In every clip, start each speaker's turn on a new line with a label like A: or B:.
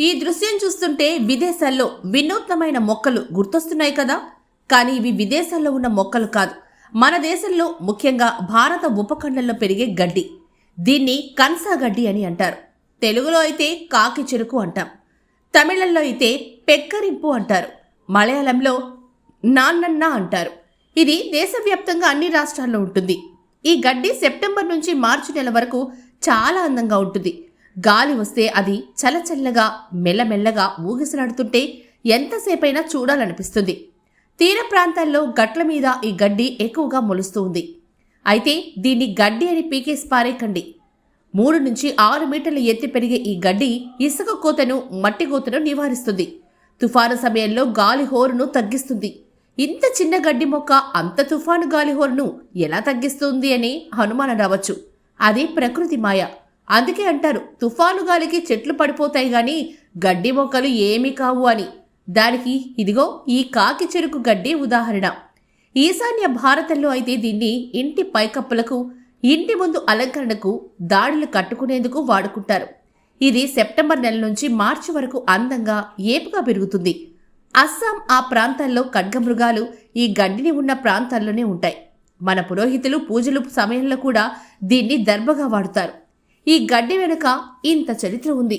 A: ఈ దృశ్యం చూస్తుంటే విదేశాల్లో వినూత్నమైన మొక్కలు గుర్తొస్తున్నాయి కదా. కానీ ఇవి విదేశాల్లో ఉన్న మొక్కలు కాదు. మన దేశంలో ముఖ్యంగా భారత ఉపఖండంలో పెరిగే గడ్డి. దీన్ని కన్సా గడ్డి అని అంటారు. తెలుగులో అయితే కాకి చెరుకు అంటాం. తమిళంలో అయితే పెక్కరింపు అంటారు. మలయాళంలో నాన్నన్న అంటారు. ఇది దేశవ్యాప్తంగా అన్ని రాష్ట్రాల్లో ఉంటుంది. ఈ గడ్డి సెప్టెంబర్ నుంచి మార్చి నెల వరకు చాలా అందంగా ఉంటుంది. గాలి వస్తే అది చలచల్లగా మెల్లమెల్లగా ఊగిసలాడుతుంటే ఎంతసేపైనా చూడాలనిపిస్తుంది. తీర ప్రాంతాల్లో గట్ల మీద ఈ గడ్డి ఎక్కువగా మొలుస్తూ ఉంది. అయితే దీన్ని గడ్డి అని పీకేసి పారేకండి మూడు నుంచి ఆరు మీటర్ల ఎత్తి పెరిగే ఈ గడ్డి ఇసుక కోతను మట్టి కోతను నివారిస్తుంది. తుఫాను సమయంలో గాలి హోరును తగ్గిస్తుంది. ఇంత చిన్న గడ్డి మొక్క అంత తుఫాను గాలి హోరును ఎలా తగ్గిస్తుంది అని అనుమానం రావచ్చు. అది ప్రకృతి మాయ. అందుకే అంటారు తుఫాను గాలికి చెట్లు పడిపోతాయి గాని గడ్డి మొక్కలు ఏమీ కావు అని. దానికి ఇదిగో ఈ కాకి చెరుకు గడ్డి ఉదాహరణ. ఈశాన్య భారతంలో అయితే దీన్ని ఇంటి పైకప్పులకు ఇంటి ముందు అలంకరణకు దాడులు కట్టుకునేందుకు వాడుకుంటారు. ఇది సెప్టెంబర్ నెల నుంచి మార్చి వరకు అందంగా ఏపుగా పెరుగుతుంది. అస్సాం ఆ ప్రాంతాల్లో ఖడ్గమృగాలు ఈ గడ్డిని ఉన్న ప్రాంతాల్లోనే ఉంటాయి. మన పురోహితులు పూజలు సమయంలో కూడా దీన్ని దర్భగా వాడుతారు. ఈ గడ్డి వెనుక ఇంత చరిత్ర ఉంది.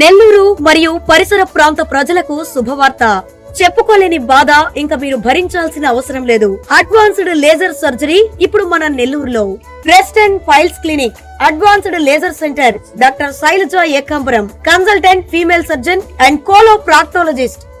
B: నెల్లూరు మరియు పరిసర ప్రాంత ప్రజలకు శుభవార్త. చెప్పుకోలేని బాధ ఇంకా మీరు భరించాల్సిన అవసరం లేదు. అడ్వాన్స్డ్ లేజర్ సర్జరీ ఇప్పుడు మన నెల్లూరులో. Breast and piles clinic advanced laser centre doctor Shailaja Ekambaram consultant female surgeon and colo proctologist.